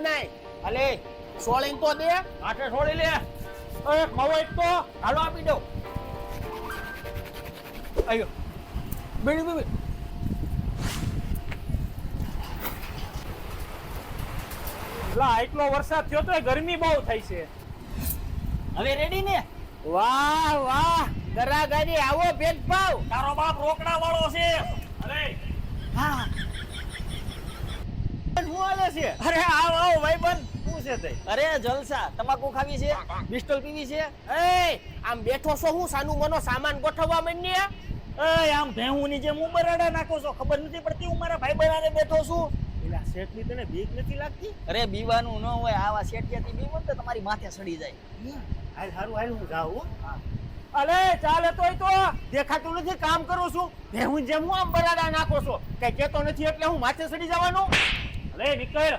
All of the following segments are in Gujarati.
બનાય. અલે સોળીન તો દે. આઠે સોળી લે. એ ખવો એક તો. હાલો આપી દો આયો. બેડી બેડી. લા એટલો વરસાદ થયો તો ગરમી બહુ થઈ છે. હવે રેડી ને? વાહ વાહ. ગરાગાડી આવો ભેદભાવ. તારો બાપ રોકડા વાળો છે. અરે. હા. હાલે છે? અરે આવો આવો ભાઈબંધ. શું છે તે? અરે જલસા તમાકુ ખાવી છે? પિસ્ટલ પીવી છે? એ આમ બેઠો છો હું? સાનું મનો સામાન ગોઠવવા માંડીએ? એ આમ ભેહું ની જેમ હું બરાડા નાખો છો. ખબર નથી પડતી હું મારા ભાઈ બનાને બેઠો છું. પેલા શેઠની તને બીક નથી લાગતી? અરે બીવાનું ન હોય આવા શેઠિયાથી બીવો તો તમારી માથે સડી જાય. હાલ હારું હાલ હું જાઉં અલે ચાલે તોય તો. દેખાતું નથી કામ કરું છું. ભેહું જેમ હું આમ બરાડા નાખો છો. કઈ કેતો નથી એટલે હું માથે સડી જવાનું? નીકળ.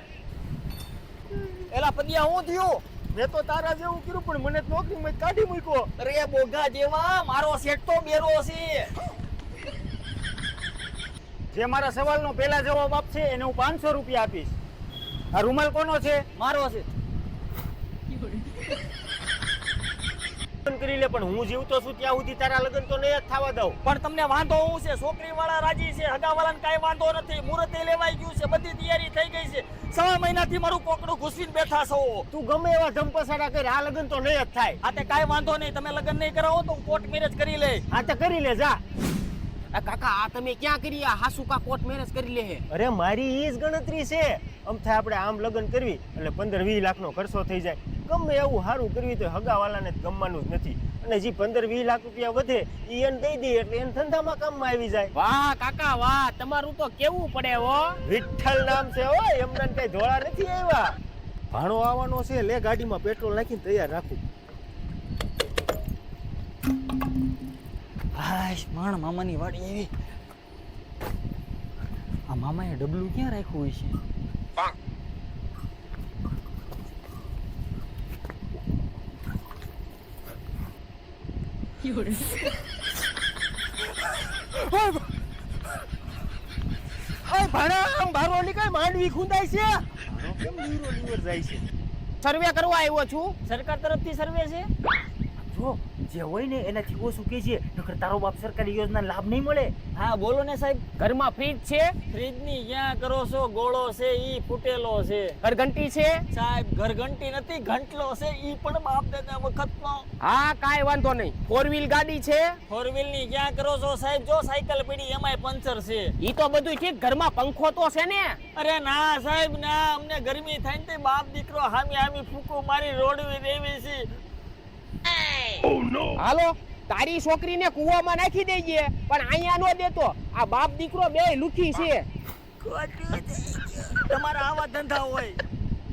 એલા પદિયા હું થયું? મેં તો તારા જેવું કર્યું પણ મને નોકરી કાઢી મૂક્યો. અરે બોગા જેવા મારો સેટ તો બેરો છે. જે મારા સવાલનો પહેલા જવાબ આપશે એને હું પાંચસો રૂપિયા આપીશ. આ રૂમાલ કોનો છે? મારો છે. કરી લે પણ હું જીવતો છું ત્યાં સુધી તારા લગ્ન તો નહીં જ થવા દઉં. પણ તમને વાંધો હું છે છોકરી વાળા રાજી છે હગા વાળાને કાંઈ વાંધો નથી મુહૂર્તે લેવાઈ ગયું છે બધી તૈયારી થઈ ગઈ છે. સવા મહિનાથી મારું કોકડું ઘૂસવીને બેઠા છો. તું ગમે એવા ધમપસાડા કરે આ લગ્ન તો નહીં જ થાય. આ તે કાંઈ વાંધો નહીં તમે લગ્ન નહીં કરાવો તો હું કોર્ટ મેરેજ કરી લે આ તો કરી લે જા. આ કાકા આ તમે ક્યાં કરી આ હાસુ કા કોર્ટ મેરેજ કરી લે હે? અરે મારી ઈ જ ગણતરી છે. આમ થાય આપણે આમ લગ્ન કરવી એટલે પંદર વીસ લાખનો ખર્ચો થઈ જાય. ગમે એવું સારું કરવી તો હગાવાલાને ગમવાનું જ નથી. અને જે પંદર વીસ લાખ રૂપિયા વધે એ એને દઈ દે એટલે એને ધંધામાં કામમાં આવી જાય. વાહ કાકા વાહ તમારું તો કેવું પડે હો? વિઠ્ઠલ નામ છે હો એમને કઈ ધોળા નથી આવ્યા. ભાણો આવવાનો છે લે ગાડીમાં પેટ્રોલ નાખીને તૈયાર રાખું. હાશ માણ મામાની વાડી એવી. આ મામાએ ડબલું ક્યાં રાખ્યું હોય છે? ભાણા! આમ બારોલી કઈ માંડવી ખૂંદાય છે? કેમ લીવરો લીવર જાય છે? સર્વે કરવા આવ્યો છું. સરકાર તરફથી સર્વે છે? જો જે હોય ને એનાથી ઓછું કે છે નકર તારો બાપ સરકારી યોજના લાભ નહીં મળે. હા બોલો ને સાહેબ. ઘરમાં ફ્રીજ છે? ફ્રીજની ક્યાં કરો છો ગોળો છે ઈ ફૂટેલો છે. ઘરઘંટી છે? સાહેબ ઘરઘંટી નથી ઘંટલો છે ઈ પણ બાપ દાદા વખતનો. હા કાઈ વાંધો નહીં. ફોર વ્હીલ ગાડી છે? ફોર વ્હીલની ક્યાં કરો છો સાહેબ જો સાયકલ પડી એમાંય પંચર છે. ઈ તો બધું ઠીક ઘરમાં પંખો તો છે ને? અરે ના સાહેબ ના અમને ગરમી થાય ને તે બાપ દીકરો હામી હામી ફૂકો મારી રોડવી દેવી છે. હાલો તારી છોકરીને કૂવામાં નાખી દેજે પણ અહીંયા નો દેતો. આ બાપ દીકરો બે લુખી છે. તમારા આવા ધંધા હોય.